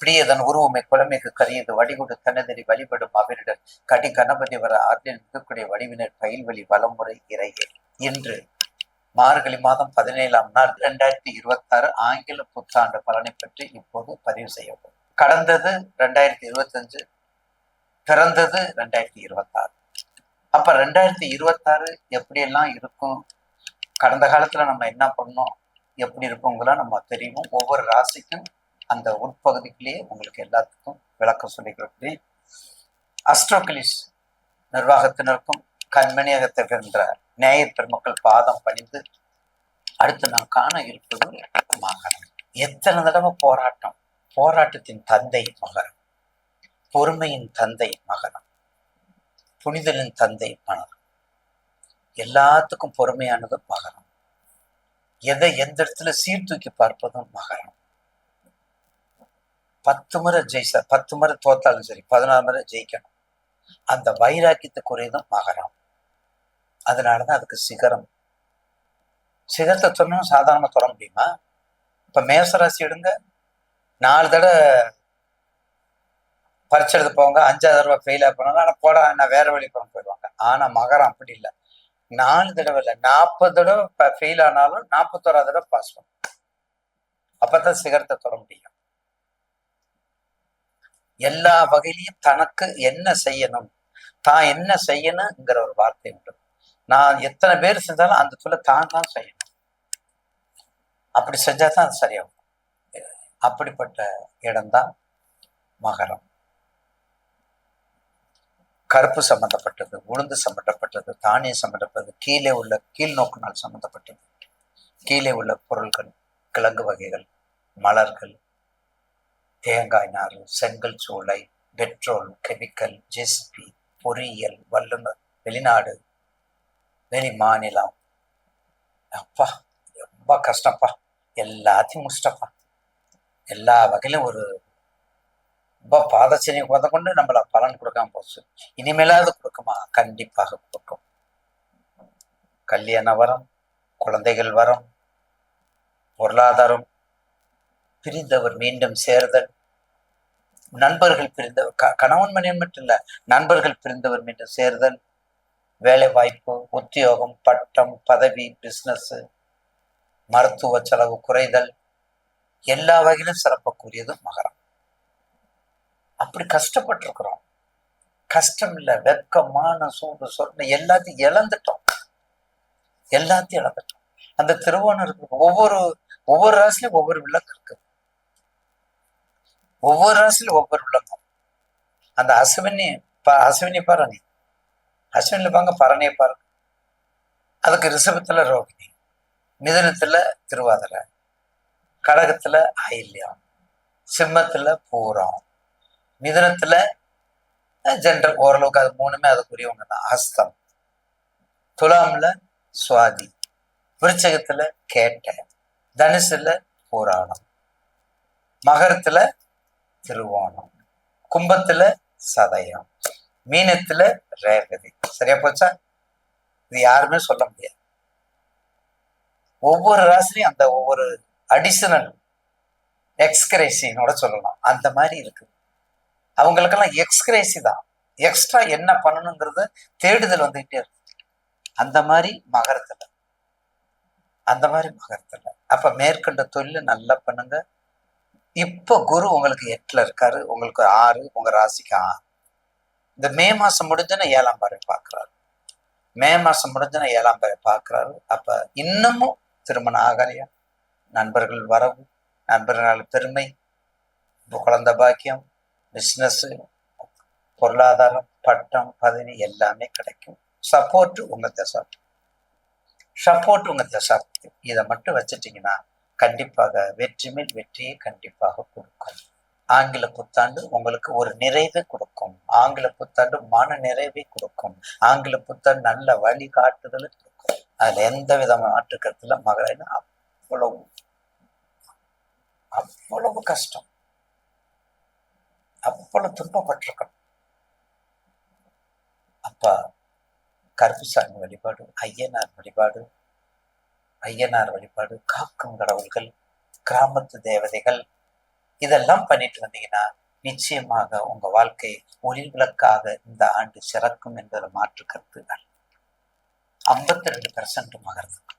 பிடியதன் உருவமை குழமைக்கு கரியது. வடிகுடு தனதறி வழிபடும் அவரிடர். கடி கணபதி வர ஆற்றில் இருக்கக்கூடிய வடிவினர் பயில்வழி வலமுறை இறையே. இன்று மார்கழி மாதம் பதினேழாம் நாள் இரண்டாயிரத்தி இருபத்தி ஆறு ஆங்கில புத்தாண்டு பலனை பற்றி இப்போது பதிவு செய்யப்படும் கடந்தது ரெண்டாயிரத்தி இருபத்தஞ்சு பிறந்தது ரெண்டாயிரத்தி இருபத்தாறு. அப்ப ரெண்டாயிரத்தி இருபத்தாறு எப்படியெல்லாம் இருக்கும்? கடந்த காலத்துல நம்ம என்ன பண்ணோம்? எப்படி இருக்குங்களாம் நம்ம தெரியும் ஒவ்வொரு ராசிக்கும் அந்த உட்பகுதிக்குள்ளேயே உங்களுக்கு எல்லாத்துக்கும் விளக்கம் சொல்லிக்கிறேன் அஸ்ட்ரோகலிஸ் நிர்வாகத்தினருக்கும் கண்மணியகத்தை பிறந்த நேய பெருமக்கள் பாதம் பணிந்து அடுத்து நாம் காண இருப்பது மகரம். எத்தனை தடவை போராட்டம்? போராட்டத்தின் தந்தை மகரம். பொறுமையின் தந்தை மகரம். புனிதலின் தந்தை மகரம். எல்லாத்துக்கும் பொறுமையானது மகரம். எதை எந்த இடத்துல சீர்தூக்கி பார்ப்பதும் மகரம். பத்து முறை ஜெயிச்ச பத்து முறை தோத்தாலும் சரி பதினாறு முறை ஜெயிக்கணும். அந்த வைராக்கியத்துக்குரியதும் மகரம். அதனாலதான் அதுக்கு சிகரம். சிகரத்தை சொன்னோம் சாதாரணமாக தொட முடியுமா? இப்போ மேசராசி எடுங்க நாலு தடவை பறிச்செடுத்து போவாங்க அஞ்சாவது தடவை ஃபெயிலாக போனாலும் ஆனால் போட நான் வேற வழி போன போயிடுவாங்க. ஆனா மகரம் அப்படி இல்லை. நாலு தடவை இல்லை நாற்பது தடவை ஃபெயில் ஆனாலும் நாற்பத்தோராது தடவை பாஸ் பண்ணும் அப்பதான் சிகரத்தை தொட முடியும். எல்லா வகையிலையும் தனக்கு என்ன செய்யணும் தான் என்ன செய்யணுங்கிற ஒரு வார்த்தை உண்டு. நான் எத்தனை பேர் செஞ்சாலும் அந்த தொழில் தான் தான் செய்யணும். அப்படி செஞ்சா தான் அது சரியாகும். அப்படிப்பட்ட இடம்தான் மகரம். கருப்பு சம்பந்தப்பட்டது உளுந்து சம்பந்தப்பட்டது தானியம் சம்பந்தப்பட்டது கீழே உள்ள கீழ் நோக்கினால் சம்பந்தப்பட்டது. கீழே உள்ள பொருட்கள் கிழங்கு வகைகள் மலர்கள் தேங்காய் நாறு செங்கல் சூளை பெட்ரோல் கெமிக்கல் ஜெஸ்பி பொறியியல் வல்லுநர் வெளிநாடு வெளி மாநிலம். அப்பா ரொம்ப கஷ்டப்பா. எல்லாத்தையும் முடிச்சிட்டப்பா. எல்லா வகையிலும் ஒரு ரொம்ப பாதச்சனை முத கொண்டு நம்மள பலன் கொடுக்காம போச்சு. இனிமேலாவது கொடுக்குமா? கண்டிப்பாக கொடுக்கும். கல்யாண வரம் குழந்தைகள் வரம் பொருளாதாரம் பிரிந்தவர் மீண்டும் சேர்தல். நண்பர்கள் பிரிந்தவர் க கணவன் மனைவன் மட்டும் இல்ல நண்பர்கள் பிரிந்தவர் மீண்டும் சேர்தல். வேலை வாய்ப்பு உத்தியோகம் பட்டம் பதவி பிசினஸ் மருத்துவ செலவு குறைதல். எல்லா வகையிலும் சிறப்பக்கூடியது மகரம். அப்படி கஷ்டப்பட்டிருக்கிறோம். கஷ்டம் இல்ல வெக்கமான சூடு சொன்ன எல்லாத்தையும் இழந்துட்டோம். எல்லாத்தையும் இழந்துட்டோம். அந்த திருவோணருக்கு ஒவ்வொரு ஒவ்வொரு ராசிலையும் ஒவ்வொரு விளக்கு இருக்குது ஒவ்வொரு ராசிலையும் ஒவ்வொரு விளக்கம் அந்த அசுவினி ப- அசுவினி பரணி. அஸ்வினில் பாங்க பரணியை பாருங்க. அதுக்கு ரிஷபத்தில் ரோகிணி. மிதனத்தில் திருவாதிரை. கடகத்துல ஐல்யம் சிம்மத்துல பூரம். மிதுனத்துல ஜென்ரல் ஓரளவுக்கு அது மூணுமே அதுக்குரிய ஒன்று தான் ஹஸ்தம். துலாமில் சுவாதி. விருச்சகத்தில் கேட்ட. தனுசில் புராணம். மகரத்துல திருவோணம். கும்பத்துல சதயம் மீனத்துல ரேவதி. சரியா போச்சா? இது யாருமே சொல்ல முடியாது. ஒவ்வொரு ராசிலையும் அந்த ஒவ்வொரு அடிஷனல் எக்ஸ்கிரேசினோட சொல்லலாம். அந்த மாதிரி இருக்கு. அவங்களுக்கெல்லாம் எக்ஸ்கிரேசி தான். எக்ஸ்ட்ரா என்ன பண்ணணுங்கிறத தேடுதல் வந்துகிட்டே இருக்கு. அந்த மாதிரி மகரத்துல. அந்த மாதிரி மகரத்துல. அப்ப மேற்கண்ட தொழில் நல்லா பண்ணுங்க. இப்போ குரு உங்களுக்கு எட்டுல இருக்காரு. உங்களுக்கு ஆறு உங்க ராசிக்கு ஆறு இந்த மே மாசம் முடிஞ்சுன்னா ஏழாம் பாறை பார்க்குறாரு. மே மாசம் முடிஞ்சோன்னா ஏழாம் பாறை பார்க்குறாரு. அப்ப இன்னமும் திருமணம் ஆகலையா? நண்பர்கள் வரவு நண்பர்கள் பெருமை குழந்த பாக்கியம் பிஸ்னஸ் பொருளாதாரம் பட்டம் பதவி எல்லாமே கிடைக்கும். சப்போர்ட் உங்க தசா. சப்போர்ட் உங்க தசா. இதை மட்டும் வச்சுட்டீங்கன்னா கண்டிப்பாக வெற்றி மேல் வெற்றியை கண்டிப்பாக கொடுக்கும். ஆங்கில புத்தாண்டு உங்களுக்கு ஒரு நிறைவை கொடுக்கும். ஆங்கில புத்தாண்டு மன நிறைவை கொடுக்கும். ஆங்கில புத்தாண்டு நல்ல வழிகாட்டுதலை கொடுக்கும். அதுல எந்த விதமான ஆற்றுக்கருத்துல மகளிர் அவ்வளவு அவ்வளவு கஷ்டம். அவ்வளவு துன்பப்பட்டிருக்கணும். அப்ப கருப்புசாமி வழிபாடு ஐயனார் வழிபாடு ஐயனார் வழிபாடு காக்கும் கடவுள்கள் கிராமத்து தேவதைகள் இதெல்லாம் பண்ணிட்டு வந்தீங்கன்னா நிச்சயமாக உங்க வாழ்க்கை ஒளி விளக்காக இந்த ஆண்டு சிறக்கும் என்பதில் மாற்று கருத்து ஐம்பத்தி ரெண்டு பெர்சன்ட் மகரத்துக்கு